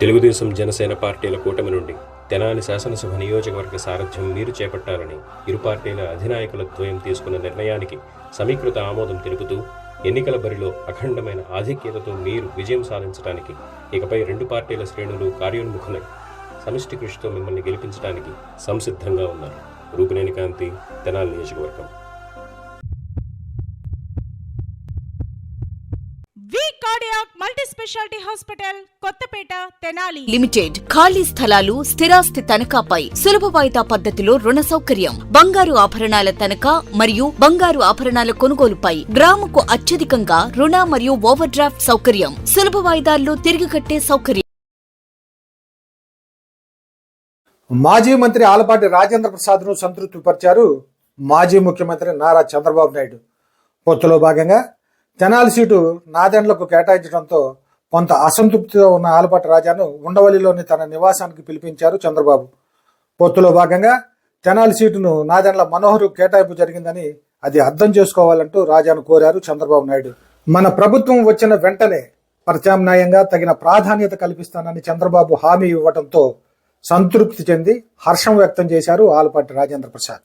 తెలుగుదేశం జనసేన పార్టీల కూటమి నుండి తెనాలి శాసనసభ నియోజకవర్గ సారథ్యం మీరు చేపట్టాలని ఇరు పార్టీల అధినాయకుల ద్వయం తీసుకున్న నిర్ణయానికి సమీకృత ఆమోదం తెలుపుతూ ఎన్నికల బరిలో అఖండమైన ఆధిక్యతతో మీరు విజయం సాధించడానికి ఇకపై రెండు పార్టీల శ్రేణులు కార్యోన్ముఖులై సమిష్టి కృషితో మిమ్మల్ని గెలిపించడానికి సంసిద్ధంగా ఉన్నారు. రూపినేని కాంతి తెనాలి నియోజకవర్గం. Cardiac multi specialty hospital Kothapeta Tenali. Limited ఖాళీ స్థలాలు స్థిరాస్తి తనఖాపై సులభ వాయిదా పద్ధతిలో రుణ సౌకర్యం. బంగారు ఆభరణాల తనఖా మరియు బంగారు ఆభరణాల కొనుగోలుపై గ్రాముకు అత్యధికంగా రుణ మరియు ఓవర్ డ్రాఫ్ట్ సౌకర్యం. సులభ వాయిదాల్లో తిరిగి కట్టే సౌకర్యం. మాజీ మంత్రి ఆలపాటి రాజేంద్ర ప్రసాద్ను సంతృప్తిపరిచారు మాజీ ముఖ్యమంత్రి నారా చంద్రబాబు నాయుడు. పొత్తులో భాగంగా తెనాలి సీటు నాదెండ్లకు కేటాయించడంతో కొంత అసంతృప్తితో ఉన్న ఆలపాటి రాజాను ఉండవల్లిలోని తన నివాసానికి పిలిపించారు చంద్రబాబు. పొత్తులో భాగంగా తెనాలి సీటును నాదెండ్ల మనోహరు కేటాయింపు జరిగిందని అది అర్థం చేసుకోవాలంటూ రాజాను కోరారు చంద్రబాబు నాయుడు. మన ప్రభుత్వం వచ్చిన వెంటనే ప్రత్యామ్నాయంగా తగిన ప్రాధాన్యత కల్పిస్తానని చంద్రబాబు హామీ ఇవ్వడంతో సంతృప్తి చెంది హర్షం వ్యక్తం చేశారు ఆలపాటి రాజేంద్ర ప్రసాద్.